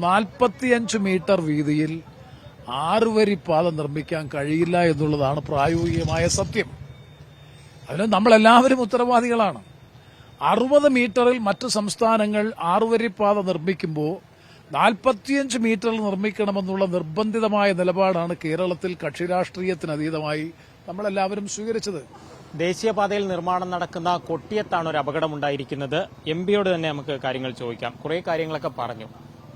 നാൽപ്പത്തിയഞ്ച് മീറ്റർ വീതിയിൽ ആറുവരി പാത നിർമ്മിക്കാൻ കഴിയില്ല എന്നുള്ളതാണ് പ്രായോഗികമായ സത്യം. അതിന് നമ്മളെല്ലാവരും ഉത്തരവാദികളാണ്. അറുപത് മീറ്ററിൽ മറ്റ് സംസ്ഥാനങ്ങൾ ആറുവരി പാത നിർമ്മിക്കുമ്പോൾ നാൽപ്പത്തിയഞ്ച് മീറ്ററിൽ നിർമ്മിക്കണമെന്നുള്ള നിർബന്ധിതമായ നിലപാടാണ് കേരളത്തിൽ കക്ഷി കക്ഷിരാഷ്ട്രീയത്തിനതീതമായി നമ്മളെല്ലാവരും സ്വീകരിച്ചത്. ദേശീയപാതയിൽ നിർമ്മാണം നടക്കുന്ന കൊട്ടിയത്താണ് ഒരു അപകടമുണ്ടായിരിക്കുന്നത് എം പിയോട് തന്നെ നമുക്ക് കാര്യങ്ങൾ ചോദിക്കാം. കുറെ കാര്യങ്ങളൊക്കെ പറഞ്ഞു.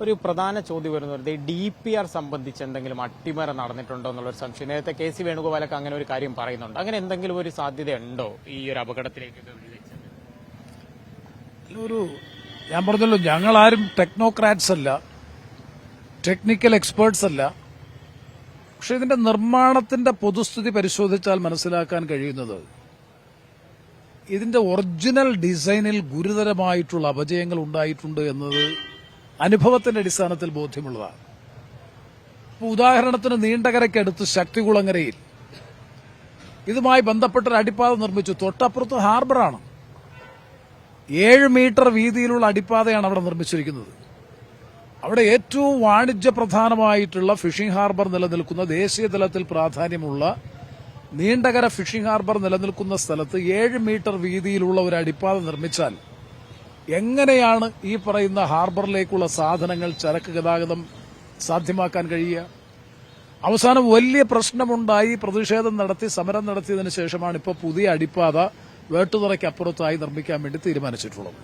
ഒരു പ്രധാന ചോദ്യം വരുന്നത് ഡി പി ആർ സംബന്ധിച്ച് എന്തെങ്കിലും അട്ടിമറ നടന്നിട്ടുണ്ടോ എന്നുള്ള ഒരു സംശയം. നേരത്തെ കെ സി വേണുഗോപാലൊക്കെ അങ്ങനെ ഒരു കാര്യം പറയുന്നുണ്ട്. അങ്ങനെ എന്തെങ്കിലും ഒരു സാധ്യത ഉണ്ടോ ഈ ഒരു അപകടത്തിലേക്ക്? ഒരു ഞാൻ പറഞ്ഞല്ലോ ഞങ്ങൾ ആരും ടെക്നോക്രാറ്റ്സ് അല്ല ടെക്നിക്കൽ എക്സ്പേർട്സ് അല്ല. പക്ഷെ ഇതിന്റെ നിർമ്മാണത്തിന്റെ പൊതുസ്ഥിതി പരിശോധിച്ചാൽ മനസ്സിലാക്കാൻ കഴിയുന്നത് ഇതിന്റെ ഒറിജിനൽ ഡിസൈനിൽ ഗുരുതരമായിട്ടുള്ള അപജയങ്ങൾ ഉണ്ടായിട്ടുണ്ട് എന്നത് അനുഭവത്തിന്റെ അടിസ്ഥാനത്തിൽ ബോധ്യമുള്ളതാണ്. ഉദാഹരണത്തിന് നീണ്ടകരയ്ക്കടുത്ത് ശക്തികുളങ്ങരയിൽ ഇതുമായി ബന്ധപ്പെട്ട ഒരു അടിപ്പാത നിർമ്മിച്ചു. തൊട്ടപ്പുറത്ത് ഹാർബറാണ്. ഏഴ് മീറ്റർ വീതിയിലുള്ള അടിപ്പാതയാണ് അവിടെ നിർമ്മിച്ചിരിക്കുന്നത്. അവിടെ ഏറ്റവും വാണിജ്യ പ്രധാനമായിട്ടുള്ള ഫിഷിംഗ് ഹാർബർ നിലനിൽക്കുന്ന ദേശീയ തലത്തിൽ പ്രാധാന്യമുള്ള നീണ്ടകര ഫിഷിംഗ് ഹാർബർ നിലനിൽക്കുന്ന സ്ഥലത്ത് ഏഴ് മീറ്റർ വീതിയിലുള്ള ഒരു അടിപ്പാത നിർമ്മിച്ചാൽ എങ്ങനെയാണ് ഈ പറയുന്ന ഹാർബറിലേക്കുള്ള സാധനങ്ങൾ ചരക്ക് ഗതാഗതം സാധ്യമാക്കാൻ കഴിയുക? അവസാനം വലിയ പ്രശ്നമുണ്ടായി പ്രതിഷേധം നടത്തി സമരം നടത്തിയതിന് ശേഷമാണ് ഇപ്പോൾ പുതിയ അടിപ്പാത വേട്ടുതറയ്ക്കപ്പുറത്തായി നിർമ്മിക്കാൻ വേണ്ടി തീരുമാനിച്ചിട്ടുള്ളത്.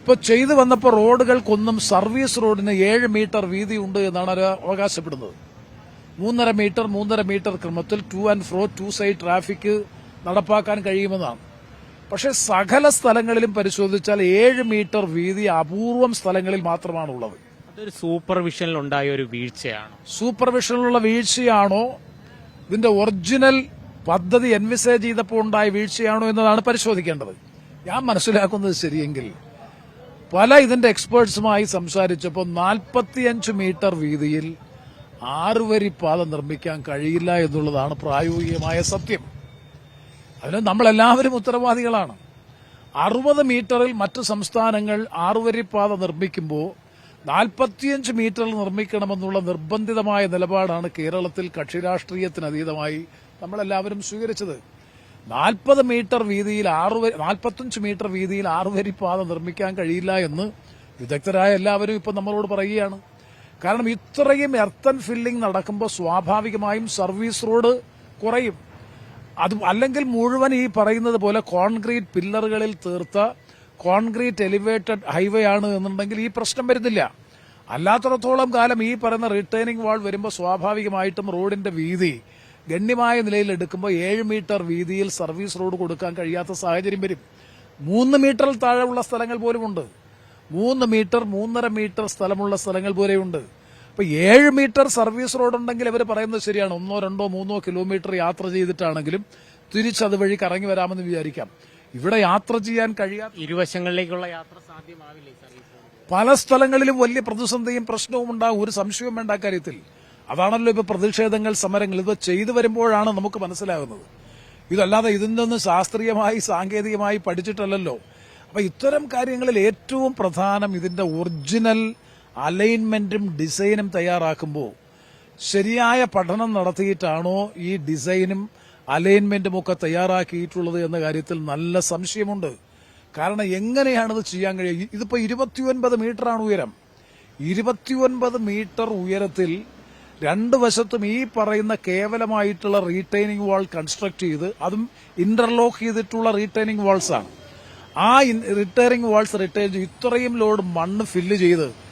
ഇപ്പോൾ ചെയ്തു വന്നപ്പോൾ റോഡുകൾക്കൊന്നും സർവീസ് റോഡിന് ഏഴ് മീറ്റർ വീതിയുണ്ട് എന്നാണ് അവർ അവകാശപ്പെടുന്നത്. മൂന്നര മീറ്റർ മൂന്നര മീറ്റർ ക്രമത്തിൽ to and fro two side traffic നടപ്പാക്കാൻ കഴിയുമെന്നാണ്. പക്ഷെ സകല സ്ഥലങ്ങളിലും പരിശോധിച്ചാൽ ഏഴ് മീറ്റർ വീതി അപൂർവം സ്ഥലങ്ങളിൽ മാത്രമാണ് ഉള്ളത് അതൊരു സൂപ്പർവിഷനിൽ ഉണ്ടായ ഒരു വീഴ്ചയാണ്. സൂപ്പർവിഷനിലുള്ള വീഴ്ചയാണോ? ഇതിന്റെ ഒറിജിനൽ പദ്ധതി എൻവിസേജ് ചെയ്തപ്പോൾ ഉണ്ടായ വീഴ്ചയാണോ എന്നതാണ് പരിശോധിക്കേണ്ടത്. ഞാൻ മനസ്സിലാക്കുന്നത് ശരിയെങ്കിൽ പല ഇതിന്റെ എക്സ്പേർട്സുമായി സംസാരിച്ചപ്പോൾ നാൽപ്പത്തിയഞ്ച് മീറ്റർ വീതിയിൽ ആറുവരി പാത നിർമ്മിക്കാൻ കഴിയില്ല എന്നുള്ളതാണ് പ്രായോഗികമായ സത്യം. അതിന് നമ്മളെല്ലാവരും ഉത്തരവാദികളാണ്. അറുപത് മീറ്ററിൽ മറ്റ് സംസ്ഥാനങ്ങൾ ആറുവരിപ്പാത പാത നിർമ്മിക്കുമ്പോൾ നാൽപ്പത്തിയഞ്ച് മീറ്ററിൽ നിർമ്മിക്കണമെന്നുള്ള നിർബന്ധിതമായ നിലപാടാണ് കേരളത്തിൽ കക്ഷിരാഷ്ട്രീയത്തിനതീതമായി നമ്മളെല്ലാവരും സ്വീകരിച്ചത്. നാൽപ്പത് മീറ്റർ വീതിയിൽ ആറു നാൽപ്പത്തഞ്ച് മീറ്റർ വീതിയിൽ ആറുവരിപ്പാത പാത നിർമ്മിക്കാൻ കഴിയില്ല എന്ന് വിദഗ്ധരായ എല്ലാവരും ഇപ്പം നമ്മളോട് പറയുകയാണ്. കാരണം ഇത്രയും എർത്തൻ ഫില്ലിംഗ് നടക്കുമ്പോൾ സ്വാഭാവികമായും സർവീസ് റോഡ് കുറയും. അത് അല്ലെങ്കിൽ മുഴുവൻ ഈ പറയുന്നത് പോലെ കോൺക്രീറ്റ് പില്ലറുകളിൽ തീർത്ത കോൺക്രീറ്റ് എലിവേറ്റഡ് ഹൈവേ ആണ് എന്നുണ്ടെങ്കിൽ ഈ പ്രശ്നം വരുന്നില്ല. അല്ലാത്തടത്തോളം കാലം ഈ പറയുന്ന റിട്ടേണിംഗ് വാൾ വരുമ്പോൾ സ്വാഭാവികമായിട്ടും റോഡിന്റെ വീതി ഗണ്യമായ നിലയിൽ എടുക്കുമ്പോൾ ഏഴ് മീറ്റർ വീതിയിൽ സർവീസ് റോഡ് കൊടുക്കാൻ കഴിയാത്ത സാഹചര്യം വരും. മൂന്ന് മീറ്ററിൽ താഴെയുള്ള സ്ഥലങ്ങൾ പോലുമുണ്ട്. മൂന്ന് മീറ്റർ മൂന്നര മീറ്റർ സ്ഥലമുള്ള സ്ഥലങ്ങൾ പോലെയുണ്ട്. അപ്പൊ ഏഴ് മീറ്റർ സർവീസ് റോഡ് ഉണ്ടെങ്കിൽ ഇവർ പറയുന്നത് ശരിയാണ്. ഒന്നോ രണ്ടോ മൂന്നോ കിലോമീറ്റർ യാത്ര ചെയ്തിട്ടാണെങ്കിലും തിരിച്ചത് വഴി കറങ്ങി വരാമെന്ന് വിചാരിക്കാം. ഇവിടെ യാത്ര ചെയ്യാൻ കഴിയാത്ത ഇരുവശങ്ങളിലേക്കുള്ള യാത്ര സാധ്യമാവില്ല? പല സ്ഥലങ്ങളിലും വലിയ പ്രതിസന്ധിയും പ്രശ്നവും ഉണ്ടാകും ഒരു സംശയവും വേണ്ട കാര്യത്തിൽ. അതാണല്ലോ ഇപ്പൊ പ്രതിഷേധങ്ങൾ സമരങ്ങൾ. ഇത് ചെയ്തു വരുമ്പോഴാണ് നമുക്ക് മനസ്സിലാകുന്നത്. ഇതല്ലാതെ ഇതിൽ നിന്ന് ശാസ്ത്രീയമായി സാങ്കേതികമായി പഠിച്ചിട്ടല്ലല്ലോ. അപ്പൊ ഇത്തരം കാര്യങ്ങളിൽ ഏറ്റവും പ്രധാനം ഇതിന്റെ ഒറിജിനൽ അലൈൻമെന്റും ഡിസൈനും തയ്യാറാക്കുമ്പോൾ ശരിയായ പഠനം നടത്തിയിട്ടാണോ ഈ ഡിസൈനും അലൈൻമെന്റും ഒക്കെ തയ്യാറാക്കിയിട്ടുള്ളത് എന്ന കാര്യത്തിൽ നല്ല സംശയമുണ്ട്. കാരണം എങ്ങനെയാണിത് ചെയ്യാൻ കഴിയുക? ഇതിപ്പോ ഇരുപത്തിയൊൻപത് മീറ്ററാണ് ഉയരം. ഇരുപത്തിയൊൻപത് മീറ്റർ ഉയരത്തിൽ രണ്ട് വശത്തും ഈ പറയുന്ന കേവലമായിട്ടുള്ള റീറ്റൈനിങ് വാൾ കൺസ്ട്രക്ട് ചെയ്ത് അതും ഇന്റർലോക്ക് ചെയ്തിട്ടുള്ള റീറ്റൈനിങ് വാൾസ് ആണ്. ആ റിട്ടയറിംഗ് വാൾസ് റിട്ടയർ ചെയ്ത് ഇത്രയും ലോഡ് മണ്ണ് ഫില്ല് ചെയ്ത്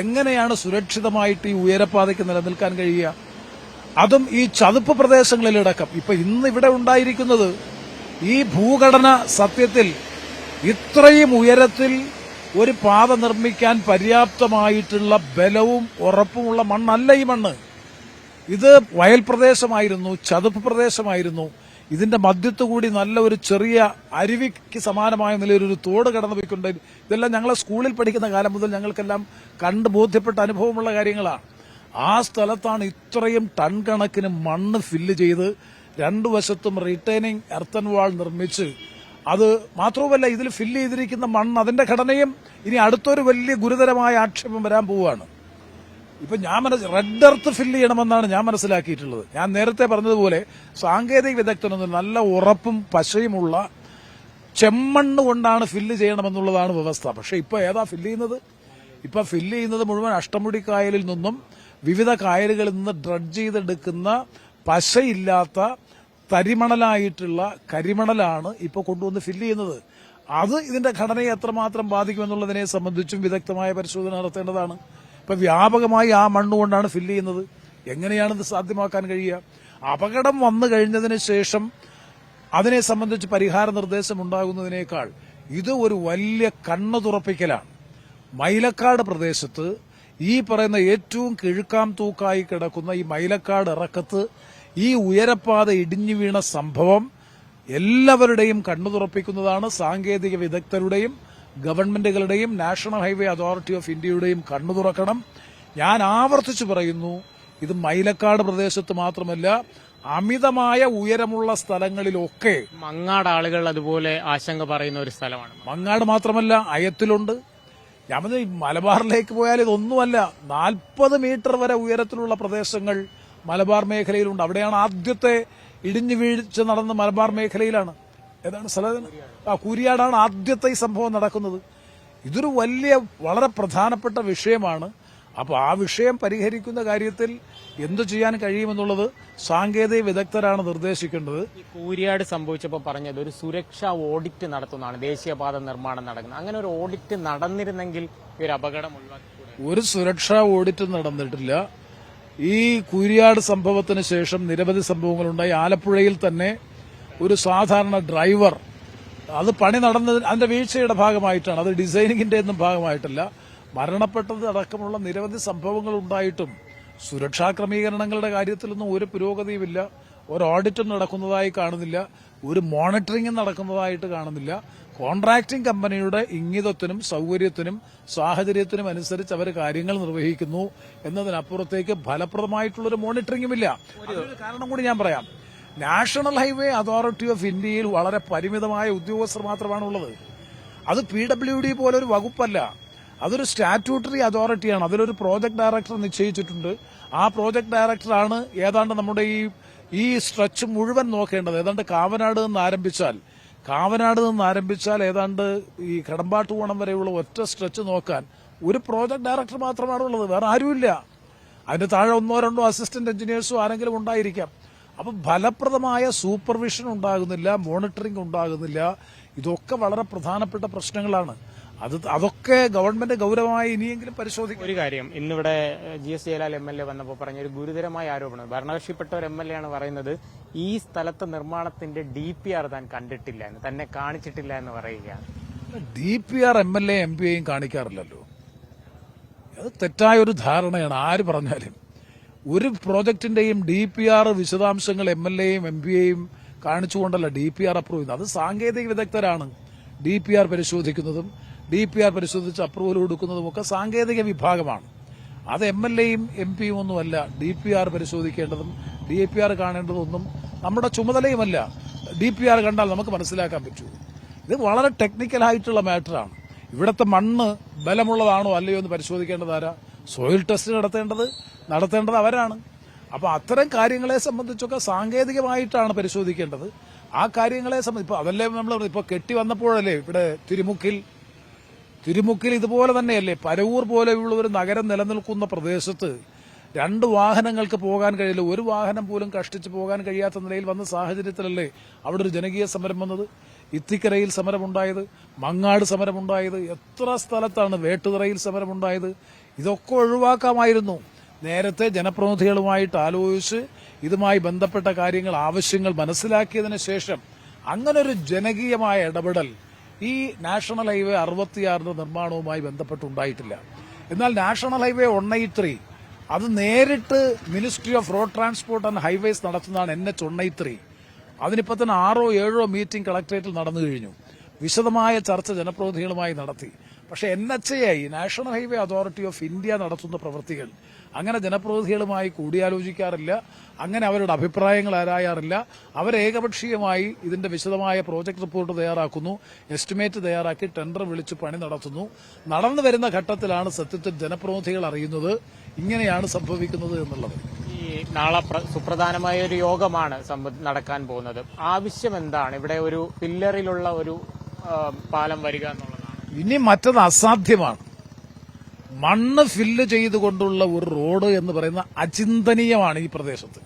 എങ്ങനെയാണ് സുരക്ഷിതമായിട്ട് ഈ ഉയരപ്പാതയ്ക്ക് നിലനിൽക്കാൻ കഴിയുക? അതും ഈ ചതുപ്പ് പ്രദേശങ്ങളിലടക്കം ഇപ്പൊ ഇന്ന് ഇവിടെ ഉണ്ടായിരിക്കുന്നത് ഈ ഭൂഘടന സത്യത്തിൽ ഇത്രയും ഉയരത്തിൽ ഒരു പാത നിർമ്മിക്കാൻ പര്യാപ്തമായിട്ടുള്ള ബലവും ഉറപ്പുമുള്ള മണ്ണല്ല ഈ മണ്ണ്. ഇത് വയൽ പ്രദേശമായിരുന്നു ചതുപ്പ് പ്രദേശമായിരുന്നു. ഇതിന്റെ മധ്യത്തു കൂടി നല്ല ഒരു ചെറിയ അരുവിക്ക് സമാനമായ നിലയിൽ ഒരു തോട് കടന്നു പോയിക്കൊണ്ട് ഇതെല്ലാം ഞങ്ങളെ സ്കൂളിൽ പഠിക്കുന്ന കാലം മുതൽ ഞങ്ങൾക്കെല്ലാം കണ്ട് ബോധ്യപ്പെട്ട അനുഭവമുള്ള കാര്യങ്ങളാണ്. ആ സ്ഥലത്താണ് ഇത്രയും ടൺ കണക്കിന് മണ്ണ് ഫില്ല് ചെയ്ത് രണ്ടു വശത്തും റിട്ടേണിംഗ് എർത്തൻ വാൾ നിർമ്മിച്ച് അത് മാത്രവുമല്ല ഇതിൽ ഫില്ല് ചെയ്തിരിക്കുന്ന മണ്ണ് അതിന്റെ ഘടനയും ഇനി അടുത്തൊരു വലിയ ഗുരുതരമായ ആക്ഷേപം വരാൻ പോവുകയാണ്. ഇപ്പൊ ഞാൻ മനസ്സ് റെഡ് എർത്ത് ഫില്ല് ചെയ്യണമെന്നാണ് ഞാൻ മനസ്സിലാക്കിയിട്ടുള്ളത്. ഞാൻ നേരത്തെ പറഞ്ഞതുപോലെ സാങ്കേതിക വിദഗ്ധനൊന്നും നല്ല ഉറപ്പും പശയുമുള്ള ചെമ്മണ്ണ് കൊണ്ടാണ് ഫില്ല് ചെയ്യണമെന്നുള്ളതാണ് വ്യവസ്ഥ. പക്ഷെ ഇപ്പൊ ഏതാ ഫില്ല് ചെയ്യുന്നത്? ഇപ്പൊ ഫില്ല് ചെയ്യുന്നത് മുഴുവൻ അഷ്ടമുടി കായലിൽ നിന്നും വിവിധ കായലുകളിൽ നിന്ന് ഡ്രഡ്ജ് ചെയ്തെടുക്കുന്ന പശയില്ലാത്ത തരിമണലായിട്ടുള്ള കരിമണലാണ് ഇപ്പൊ കൊണ്ടുവന്ന് ഫില്ല് ചെയ്യുന്നത്. അത് ഇതിന്റെ ഘടനയെ എത്രമാത്രം ബാധിക്കുമെന്നുള്ളതിനെ സംബന്ധിച്ചും വിദഗ്ധമായ പരിശോധന നടത്തേണ്ടതാണ്. ഇപ്പൊ വ്യാപകമായി ആ മണ്ണ് കൊണ്ടാണ് ഫില്ല് ചെയ്യുന്നത്. എങ്ങനെയാണ് ഇത് സാധ്യമാക്കാൻ കഴിയുക? അപകടം വന്നു കഴിഞ്ഞതിന് ശേഷം അതിനെ സംബന്ധിച്ച് പരിഹാര നിർദ്ദേശം ഉണ്ടാകുന്നതിനേക്കാൾ ഇത് ഒരു വലിയ കണ്ണു തുറപ്പിക്കലാണ്. മൈലക്കാട് പ്രദേശത്ത് ഈ പറയുന്ന ഏറ്റവും കിഴുക്കാം തൂക്കായി കിടക്കുന്ന ഈ മൈലക്കാട് ഇറക്കത്ത് ഈ ഉയരപ്പാത ഇടിഞ്ഞു വീണ സംഭവം എല്ലാവരുടെയും കണ്ണു തുറപ്പിക്കുന്നതാണ് സാങ്കേതിക വിദഗ്ധരുടെയും ഗവൺമെന്റുകളുടെയും നാഷണൽ ഹൈവേ അതോറിറ്റി ഓഫ് ഇന്ത്യയുടെയും കണ്ണു തുറക്കണം. ഞാൻ ആവർത്തിച്ചു പറയുന്നു ഇത് മൈലക്കാട് പ്രദേശത്ത് മാത്രമല്ല അമിതമായ ഉയരമുള്ള സ്ഥലങ്ങളിലൊക്കെ മങ്ങാട് ആളുകൾ അതുപോലെ ആശങ്ക പറയുന്ന ഒരു സ്ഥലമാണ്. മങ്ങാട് മാത്രമല്ല അയത്തിലുണ്ട്. ഞാൻ മലബാറിലേക്ക് പോയാൽ ഇതൊന്നുമല്ല നാൽപ്പത് മീറ്റർ വരെ ഉയരത്തിലുള്ള പ്രദേശങ്ങൾ മലബാർ മേഖലയിലുണ്ട്. അവിടെയാണ് ആദ്യത്തെ ഇടിഞ്ഞു വീഴ്ച നടന്ന മലബാർ മേഖലയിലാണ്. ഏതാണ് സ്ഥലം ആ കൂരിയാടാണ് ആദ്യത്തെ ഈ സംഭവം നടക്കുന്നത്. ഇതൊരു വലിയ വളരെ പ്രധാനപ്പെട്ട വിഷയമാണ്. അപ്പോൾ ആ വിഷയം പരിഹരിക്കുന്ന കാര്യത്തിൽ എന്തു ചെയ്യാൻ കഴിയുമെന്നുള്ളത് സാങ്കേതിക വിദഗ്ധരാണ് നിർദ്ദേശിക്കേണ്ടത്. കൂരിയാട് സംഭവിച്ചപ്പോൾ പറഞ്ഞത് ഒരു സുരക്ഷാ ഓഡിറ്റ് നടത്തുന്നതാണ് ദേശീയപാത നിർമ്മാണം നടക്കുന്നത്. അങ്ങനെ ഒരു ഓഡിറ്റ് നടന്നിരുന്നെങ്കിൽ ഈ ഒരു അപകടം ഒരു സുരക്ഷാ ഓഡിറ്റ് നടന്നിട്ടില്ല. ഈ കൂരിയാട് സംഭവത്തിന് ശേഷം നിരവധി സംഭവങ്ങളുണ്ടായി. ആലപ്പുഴയിൽ തന്നെ ഒരു സാധാരണ ഡ്രൈവർ അത് പണി നടന്നത് അതിന്റെ വീഴ്ചയുടെ ഭാഗമായിട്ടാണ് അത് ഡിസൈനിങ്ങിന്റെ ഒന്നും ഭാഗമായിട്ടല്ല. മരണപ്പെട്ടത് അടക്കമുള്ള നിരവധി സംഭവങ്ങൾ ഉണ്ടായിട്ടും സുരക്ഷാ ക്രമീകരണങ്ങളുടെ കാര്യത്തിലൊന്നും ഒരു പുരോഗതിയുമില്ല. ഒരു ഓഡിറ്റും നടക്കുന്നതായി കാണുന്നില്ല. ഒരു മോണിറ്ററിംഗും നടക്കുന്നതായിട്ട് കാണുന്നില്ല. കോൺട്രാക്ടിംഗ് കമ്പനിയുടെ ഇംഗിതത്തിനും സൗകര്യത്തിനും സാഹചര്യത്തിനും അനുസരിച്ച് അവർ കാര്യങ്ങൾ നിർവഹിക്കുന്നു. എന്നതിനപ്പുറത്തേക്ക് ഫലപ്രദമായിട്ടുള്ളൊരു മോണിറ്ററിംഗും ഇല്ല. അതിനൊരു കാരണം കൂടി ഞാൻ പറയാം. നാഷണൽ ഹൈവേ അതോറിറ്റി ഓഫ് ഇന്ത്യയിൽ വളരെ പരിമിതമായ ഉദ്യോഗസ്ഥർ മാത്രമാണുള്ളത്. അത് പി ഡബ്ല്യു ഡി പോലെ ഒരു വകുപ്പല്ല. അതൊരു സ്റ്റാറ്റ്യൂട്ടറി അതോറിറ്റിയാണ്. അതിലൊരു പ്രോജക്ട് ഡയറക്ടർ നിശ്ചയിച്ചിട്ടുണ്ട്. ആ പ്രോജക്ട് ഡയറക്ടറാണ് ഏതാണ്ട് നമ്മുടെ ഈ ഈ സ്ട്രെച്ച് മുഴുവൻ നോക്കേണ്ടത്. ഏതാണ്ട് കാവനാട് നിന്ന് ആരംഭിച്ചാൽ കാവനാട് നിന്ന് ആരംഭിച്ചാൽ ഏതാണ്ട് ഈ കടമ്പാട്ട് കടമ്പാട്ടുകോണം വരെയുള്ള ഒറ്റ സ്ട്രെച്ച് നോക്കാൻ ഒരു പ്രോജക്ട് ഡയറക്ടർ മാത്രമാണുള്ളത്. വേറെ ആരുമില്ല. അതിന് താഴെ ഒന്നോ രണ്ടോ അസിസ്റ്റന്റ് എഞ്ചിനീയേഴ്സോ ആരെങ്കിലും ഉണ്ടായിരിക്കാം. അപ്പം ഫലപ്രദമായ സൂപ്പർവിഷൻ ഉണ്ടാകുന്നില്ല മോണിറ്ററിംഗ് ഉണ്ടാകുന്നില്ല. ഇതൊക്കെ വളരെ പ്രധാനപ്പെട്ട പ്രശ്നങ്ങളാണ്. അത് അതൊക്കെ ഗവൺമെന്റ് ഗൗരവമായി ഇനിയെങ്കിലും പരിശോധിക്കും ഒരു കാര്യം ഇന്നിവിടെ G S Jayalal M L A വന്നപ്പോൾ പറഞ്ഞ ഒരു ഗുരുതരമായ ആരോപണം. ഭരണകക്ഷിപ്പെട്ട ഒരു എം എൽ എ ആണ് പറയുന്നത് ഈ സ്ഥലത്തെ നിർമ്മാണത്തിന്റെ ഡി പി ആർ താൻ കണ്ടിട്ടില്ല എന്ന് തന്നെ കാണിച്ചിട്ടില്ല എന്ന് പറയുകയാണ്. D P R M L A M P എയും കാണിക്കാറില്ലല്ലോ. അത് തെറ്റായ ഒരു ധാരണയാണ് ആര് പറഞ്ഞാലും. ഒരു പ്രോജക്ടിന്റെയും ഡി പി ആർ വിശദാംശങ്ങൾ എം എൽ എയും എം പി എയും കാണിച്ചുകൊണ്ടല്ല ഡി പി ആർ അപ്രൂവ് ചെയ്യുന്നത്. അത് സാങ്കേതിക വിദഗ്ധരാണ് ഡി പി ആർ പരിശോധിക്കുന്നതും ഡി പി ആർ പരിശോധിച്ച് അപ്രൂവൽ കൊടുക്കുന്നതും ഒക്കെ സാങ്കേതിക വിഭാഗമാണ്. അത് എം എൽ എയും എം പിയും ഒന്നുമല്ല ഡി പി ആർ പരിശോധിക്കേണ്ടതും ഡി പി ആർ കാണേണ്ടതൊന്നും നമ്മുടെ ചുമതലയുമല്ല. ഡി പി ആർ കണ്ടാൽ നമുക്ക് മനസ്സിലാക്കാൻ പറ്റൂ. ഇത് വളരെ ടെക്നിക്കലായിട്ടുള്ള മാറ്ററാണ് ഇവിടുത്തെ മണ്ണ് ബലമുള്ളതാണോ അല്ലയോ എന്ന് പരിശോധിക്കേണ്ടത് ആരാ? സോയിൽ ടെസ്റ്റ് നടത്തേണ്ടത് നടത്തേണ്ടത് അവരാണ്. അപ്പോൾ അത്തരം കാര്യങ്ങളെ സംബന്ധിച്ചൊക്കെ സാങ്കേതികമായിട്ടാണ് പരിശോധിക്കേണ്ടത്. ആ കാര്യങ്ങളെ സംബന്ധിച്ച് ഇപ്പോൾ അതല്ലേ നമ്മൾ ഇപ്പോൾ കെട്ടി വന്നപ്പോഴല്ലേ ഇവിടെ തിരുമുക്കിൽ തിരുമുക്കിൽ ഇതുപോലെ തന്നെയല്ലേ? പരവൂർ പോലെയുള്ള ഒരു നഗരം നിലനിൽക്കുന്ന പ്രദേശത്ത് രണ്ട് വാഹനങ്ങൾക്ക് പോകാൻ കഴിയില്ല. ഒരു വാഹനം പോലും കഷ്ടിച്ച് പോകാൻ കഴിയാത്ത നിലയിൽ വന്ന സാഹചര്യത്തിലല്ലേ അവിടെ ഒരു ജനകീയ സമരം വന്നത്? ഇത്തിക്കരയിൽ സമരമുണ്ടായത് മങ്ങാട് സമരമുണ്ടായത് എത്ര സ്ഥലത്താണ് വേട്ടുതറയിൽ സമരമുണ്ടായത്? ഇതൊക്കെ ഒഴിവാക്കാമായിരുന്നു. നേരത്തെ ജനപ്രതിനിധികളുമായിട്ട് ആലോചിച്ച് ഇതുമായി ബന്ധപ്പെട്ട കാര്യങ്ങൾ ആവശ്യങ്ങൾ മനസ്സിലാക്കിയതിന് ശേഷം അങ്ങനൊരു ജനകീയമായ ഇടപെടൽ ഈ നാഷണൽ ഹൈവേ അറുപത്തിയാറിന്റെ നിർമ്മാണവുമായി ബന്ധപ്പെട്ടുണ്ടായിട്ടില്ല. എന്നാൽ നാഷണൽ ഹൈവേ വൺ എയ്റ്റ് അത് നേരിട്ട് ministry of road transport and highways നടത്തുന്നതാണ് എൻ എച്ച് വൺ തന്നെ ആറോ ഏഴോ മീറ്റിംഗ് കളക്ടറേറ്റിൽ നടന്നു കഴിഞ്ഞു. വിശദമായ ചർച്ച ജനപ്രതിനിധികളുമായി നടത്തി. പക്ഷെ N H A I National Highway Authority of India നടത്തുന്ന പ്രവൃത്തികൾ അങ്ങനെ ജനപ്രതിനിധികളുമായി കൂടിയാലോചിക്കാറില്ല അങ്ങനെ അവരുടെ അഭിപ്രായങ്ങൾ ആരായാറില്ല അവർ ഏകപക്ഷീയമായി ഇതിന്റെ വിശദമായ പ്രോജക്ട് റിപ്പോർട്ട് തയ്യാറാക്കുന്നു എസ്റ്റിമേറ്റ് തയ്യാറാക്കി ടെൻഡർ വിളിച്ച് പണി നടത്തുന്നു. നടന്നു വരുന്ന ഘട്ടത്തിലാണ് സത്യത്തിൽ ജനപ്രതിനിധികൾ അറിയുന്നത് ഇങ്ങനെയാണ് സംഭവിക്കുന്നത് എന്നുള്ളത്. നാളെ സുപ്രധാനമായ ഒരു യോഗമാണ് നടക്കാൻ പോകുന്നത്. ആവശ്യം എന്താണ്? ഇവിടെ ഒരു പില്ലറിലുള്ള ഒരു പാലം വരിക എന്നുള്ളതാണ് ഇനി മറ്റത് അസാധ്യമാണ്. മണ്ണ് ഫില്ല് ചെയ്തുകൊണ്ടുള്ള ഒരു റോഡ് എന്ന് പറയുന്ന അചിന്തനീയമാണ് ഈ പ്രദേശത്ത്.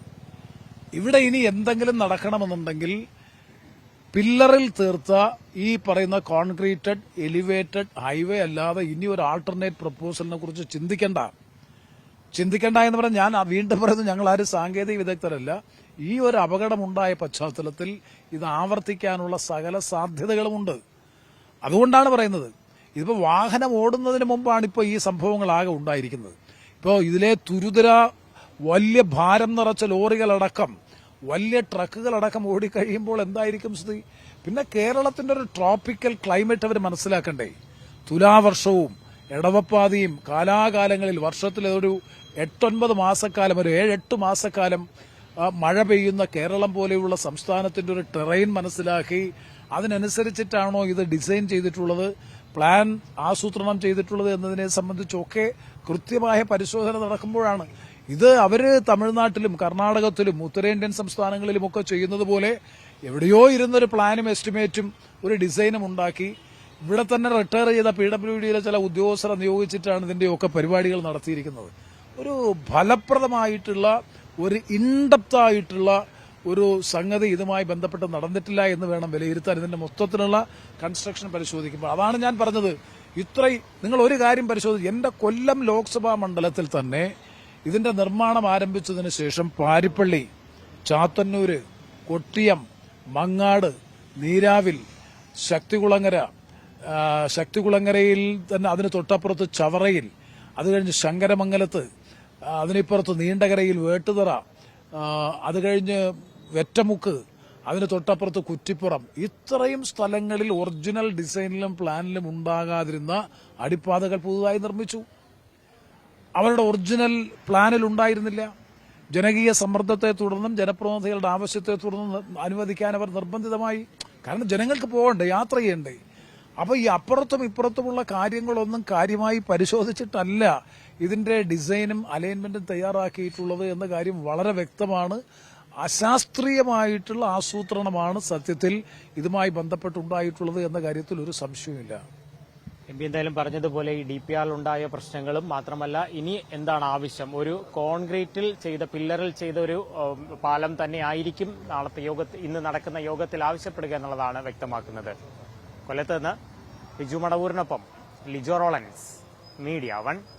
ഇവിടെ ഇനി എന്തെങ്കിലും നടക്കണമെന്നുണ്ടെങ്കിൽ പില്ലറിൽ തീർത്ത ഈ പറയുന്ന കോൺക്രീറ്റഡ് എലിവേറ്റഡ് ഹൈവേ അല്ലാതെ ഇനി ഒരു ആൾട്ടർനേറ്റ് പ്രപ്പോസലിനെ കുറിച്ച് ചിന്തിക്കേണ്ട. ചിന്തിക്കേണ്ട എന്ന് പറഞ്ഞാൽ ഞാൻ വീണ്ടും പറയുന്നത് ഞങ്ങൾ ആരും സാങ്കേതിക വിദഗ്ധരല്ല. ഈ ഒരു അപകടമുണ്ടായ പശ്ചാത്തലത്തിൽ ഇത് ആവർത്തിക്കാനുള്ള സകല സാധ്യതകളുമുണ്ട്. അതുകൊണ്ടാണ് പറയുന്നത്. ഇതിപ്പോൾ വാഹനം ഓടുന്നതിന് മുമ്പാണ് ഇപ്പോൾ ഈ സംഭവങ്ങളാകെ ഉണ്ടായിരിക്കുന്നത്. ഇപ്പോൾ ഇതിലെ തുരുതര വലിയ ഭാരം നിറച്ച ലോറികളടക്കം വലിയ ട്രക്കുകളടക്കം ഓടിക്കഴിയുമ്പോൾ എന്തായിരിക്കും സ്ഥിതി? പിന്നെ കേരളത്തിന്റെ ഒരു ട്രോപ്പിക്കൽ ക്ലൈമറ്റ് അവർ മനസ്സിലാക്കണ്ടേ. തുലാവർഷവും ഇടവപ്പാതിയും കാലാകാലങ്ങളിൽ വർഷത്തിൽ ഒരു എട്ടൊൻപത് മാസക്കാലം ഒരു ഏഴെട്ട് മാസക്കാലം മഴ പെയ്യുന്ന കേരളം പോലെയുള്ള സംസ്ഥാനത്തിന്റെ ഒരു ടെറൈൻ മനസ്സിലാക്കി അതിനനുസരിച്ചിട്ടാണോ ഇത് ഡിസൈൻ ചെയ്തിട്ടുള്ളത് പ്ലാൻ ആസൂത്രണം ചെയ്തിട്ടുള്ളത് എന്നതിനെ സംബന്ധിച്ചൊക്കെ കൃത്യമായ പരിശോധന നടക്കുമ്പോഴാണ്. ഇത് അവർ തമിഴ്നാട്ടിലും കർണാടകത്തിലും ഉത്തരേന്ത്യൻ സംസ്ഥാനങ്ങളിലുമൊക്കെ ചെയ്യുന്നത് പോലെ എവിടെയോ ഇരുന്നൊരു പ്ലാനും എസ്റ്റിമേറ്റും ഒരു ഡിസൈനും ഉണ്ടാക്കി. ഇവിടെ തന്നെ റിട്ടയർ ചെയ്ത പി ഡബ്ല്യു ഡിയിലെ ചില ഉദ്യോഗസ്ഥരെ നിയോഗിച്ചിട്ടാണ് ഇതിന്റെയൊക്കെ പരിപാടികൾ നടത്തിയിരിക്കുന്നത്. ഒരു ഫലപ്രദമായിട്ടുള്ള ഒരു ഇൻഡപ്ത് ആയിട്ടുള്ള ഒരു സംഗതി ഇതുമായി ബന്ധപ്പെട്ട് നടന്നിട്ടില്ല എന്ന് വേണം വിലയിരുത്താൻ. ഇതിന്റെ മൊത്തത്തിലുള്ള കൺസ്ട്രക്ഷൻ പരിശോധിക്കുമ്പോൾ. അതാണ് ഞാൻ പറഞ്ഞത്. ഇത്രയും നിങ്ങൾ ഒരു കാര്യം പരിശോധിച്ചു എന്റെ കൊല്ലം ലോക്സഭാ മണ്ഡലത്തിൽ തന്നെ ഇതിന്റെ നിർമ്മാണം ആരംഭിച്ചതിന് ശേഷം പാരിപ്പള്ളി ചാത്തന്നൂര് കൊട്ടിയം മങ്ങാട് നീരാവിൽ ശക്തികുളങ്ങര ശക്തികുളങ്ങരയിൽ തന്നെ അതിന് തൊട്ടപ്പുറത്ത് ചവറയിൽ അത് കഴിഞ്ഞ് ശങ്കരമംഗലത്ത് അതിനിപ്പുറത്ത് നീണ്ടകരയിൽ വേട്ടുതറ അത് കഴിഞ്ഞ് വെറ്റമുക്ക് അതിന് തൊട്ടപ്പുറത്ത് കുറ്റിപ്പുറം. ഇത്രയും സ്ഥലങ്ങളിൽ ഒറിജിനൽ ഡിസൈനിലും പ്ലാനിലും ഉണ്ടാകാതിരുന്ന അടിപ്പാതകൾ പുതുതായി നിർമ്മിച്ചു. അവരുടെ ഒറിജിനൽ പ്ലാനിൽ ഉണ്ടായിരുന്നില്ല. ജനകീയ സമ്മർദ്ദത്തെ തുടർന്നും ജനപ്രതിനിധികളുടെ ആവശ്യത്തെ തുടർന്നും അനുവദിക്കാൻ അവർ നിർബന്ധിതമായി. കാരണം ജനങ്ങൾക്ക് പോകണ്ടേ യാത്ര ചെയ്യണ്ടേ. അപ്പൊ ഈ അപ്പുറത്തും ഇപ്പുറത്തുമുള്ള കാര്യങ്ങളൊന്നും കാര്യമായി പരിശോധിച്ചിട്ടല്ല ഇതിന്റെ ഡിസൈനും അലൈൻമെന്റും തയ്യാറാക്കിയിട്ടുള്ളത് എന്ന കാര്യം വളരെ വ്യക്തമാണ്. അശാസ്ത്രീയമായിട്ടുള്ള ആസൂത്രണമാണ് സത്യത്തിൽ ഇതുമായി ബന്ധപ്പെട്ടുണ്ടായിട്ടുള്ളത് എന്ന കാര്യത്തിൽ ഒരു സംശയവുമില്ല. എം പി എന്തായാലും പറഞ്ഞതുപോലെ ഈ ഡി പി ഉണ്ടായ പ്രശ്നങ്ങളും മാത്രമല്ല ഇനി എന്താണ് ആവശ്യം? ഒരു കോൺക്രീറ്റിൽ ചെയ്ത പില്ലറിൽ ചെയ്ത ഒരു പാലം തന്നെ ആയിരിക്കും നാളത്തെ യോഗത്തിൽ ഇന്ന് നടക്കുന്ന യോഗത്തിൽ ആവശ്യപ്പെടുക എന്നുള്ളതാണ് വ്യക്തമാക്കുന്നത്. കൊല്ലത്ത് നിന്ന് ബിജു മടവൂരിനൊപ്പം ലിജോ റോളൻസ് മീഡിയ വൺ.